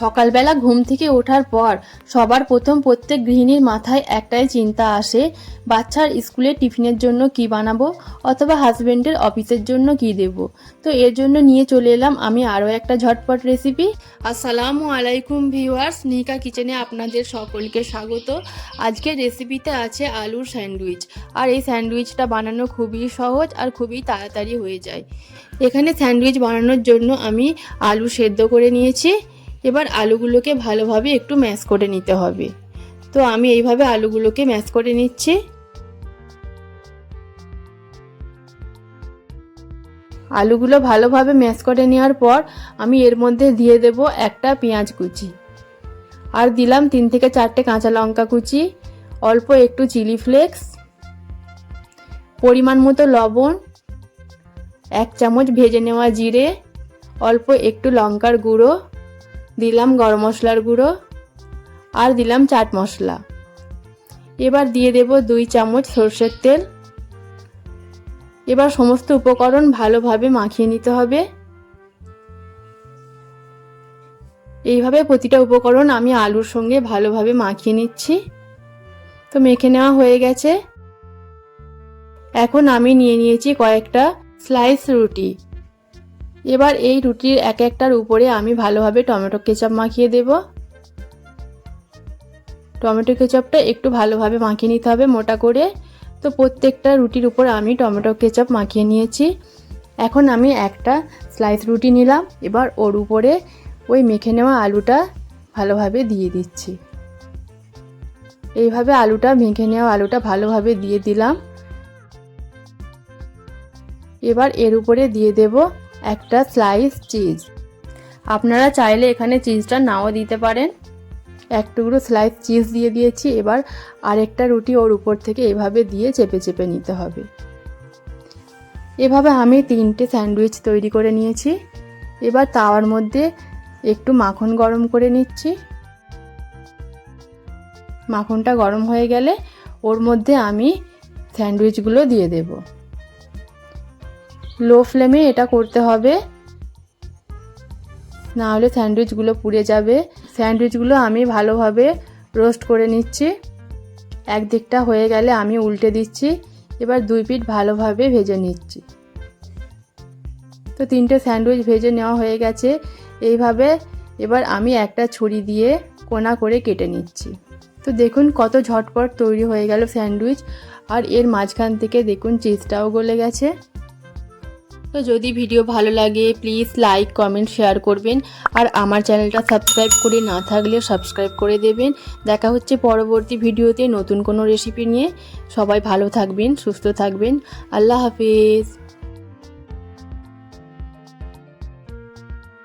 সকালবেলা ঘুম থেকে ওঠার পর সবার প্রথম প্রত্যেক গৃহিণীর মাথায় একটাই চিন্তা আসে, বাচ্চার স্কুলে টিফিনের জন্য কি বানাবো অথবা হাজবেন্ডের অফিসের জন্য কি দেব। তো এর জন্য নিয়ে চলে এলাম আমি আরও একটা ঝটপট রেসিপি আসসালামু আলাইকুম ভিউয়ার্স, নিকা কিচেনে আপনাদের সকলকে স্বাগত। আজকের রেসিপিতে আছে আলুর স্যান্ডউইচ। আর এই স্যান্ডউইচটা বানানো খুবই সহজ আর খুবই তাড়াতাড়ি হয়ে যায়। এখানে স্যান্ডউইচ বানানোর জন্য আমি আলু সেদ্ধ করে নিয়েছি। এবার আলুগুলোকে ভালোভাবে একটু ম্যাশ করে নিতে হবে। তো আমি এইভাবে আলুগুলোকে ম্যাশ করে নিচ্ছি। আলুগুলো ভালোভাবে ম্যাশ করে নেওয়ার পর আমি এর মধ্যে দিয়ে দেব একটা পেঁয়াজ কুচি। আর দিলাম তিন থেকে চারটে কাঁচা লঙ্কা কুচি, অল্প একটু চিলি ফ্লেক্স, পরিমাণ মতো লবণ, এক চামচ ভেজে নেওয়া জিরে, অল্প একটু লঙ্কার গুঁড়ো দিলাম গরম মশলার গুঁড়ো আর দিলাম চাট মশলা। এবার দিয়ে দেব দুই চামচ সর্ষের তেল। এবার সমস্ত উপকরণ ভালোভাবে মাখিয়ে নিতে হবে। এইভাবে প্রতিটা উপকরণ আমি আলুর সঙ্গে ভালোভাবে মাখিয়ে নিচ্ছি। তো মেখে নেওয়া হয়ে গেছে। এখন আমি নিয়ে নিয়েছি কয়েকটা স্লাইস রুটি। এবার এই রুটির এক একটার উপরে আমি ভালোভাবে টমেটো কেচাপ মাখিয়ে দেব। টমেটো কেচাপটা একটু ভালোভাবে মাখিয়ে নিতে হবে মোটা করে। তো প্রত্যেকটা রুটির উপর আমি টমেটো কেচাপ মাখিয়ে নিয়েছি। এখন আমি একটা স্লাইস রুটি নিলাম। এবার ওর উপরে ওই মেখে নেওয়া আলুটা ভালোভাবে দিয়ে দিচ্ছি। এইভাবে আলুটা, মেখে নেওয়া আলুটা ভালোভাবে দিয়ে দিলাম। এবার এর উপরে দিয়ে দেব একটা স্লাইস চিজ আপনারা চাইলে এখানে চিজটা নাও দিতে পারেন। এক টুকরো স্লাইস চিজ দিয়ে দিয়েছি। এবার আরেকটা রুটি ওর উপর থেকে এভাবে দিয়ে চেপে চেপে নিতে হবে। এভাবে আমি তিনটে স্যান্ডউইচ তৈরি করে নিয়েছি। এবার তাওয়ার মধ্যে একটু মাখন গরম করে নিচ্ছি। মাখনটা গরম হয়ে গেলে ওর মধ্যে আমি স্যান্ডউইচগুলো দিয়ে দেব। লো ফ্লেমে এটা করতে হবে। না হলে স্যান্ডউইচগুলো পুড়ে যাবে। স্যান্ডউইচগুলো আমি ভালোভাবে রোস্ট করে নিচ্ছি। এক দিকটা হয়ে গেলে আমি উল্টে দিচ্ছি। এবার দুই পিঠ ভালোভাবে ভেজে নিচ্ছি। তো তিনটে স্যান্ডউইচ ভেজে নেওয়া হয়ে গেছে। এইভাবে এবার আমি একটা ছুরি দিয়ে কোনা করে কেটে নিচ্ছি। তো দেখুন কত ঝটপট তৈরি হয়ে গেল স্যান্ডউইচ আর এর মাঝখান থেকে দেখুন চিজটাও গলে গেছে। তো যদি ভিডিও ভালো লাগে প্লিজ লাইক কমেন্ট শেয়ার করবেন। আর আমার চ্যানেলটা সাবস্ক্রাইব করে না থাকলে সাবস্ক্রাইব করে দেবেন। দেখা হচ্ছে পরবর্তী ভিডিওতে নতুন কোনো রেসিপি নিয়ে। সবাই ভালো থাকবেন, সুস্থ থাকবেন। আল্লাহ হাফিজ।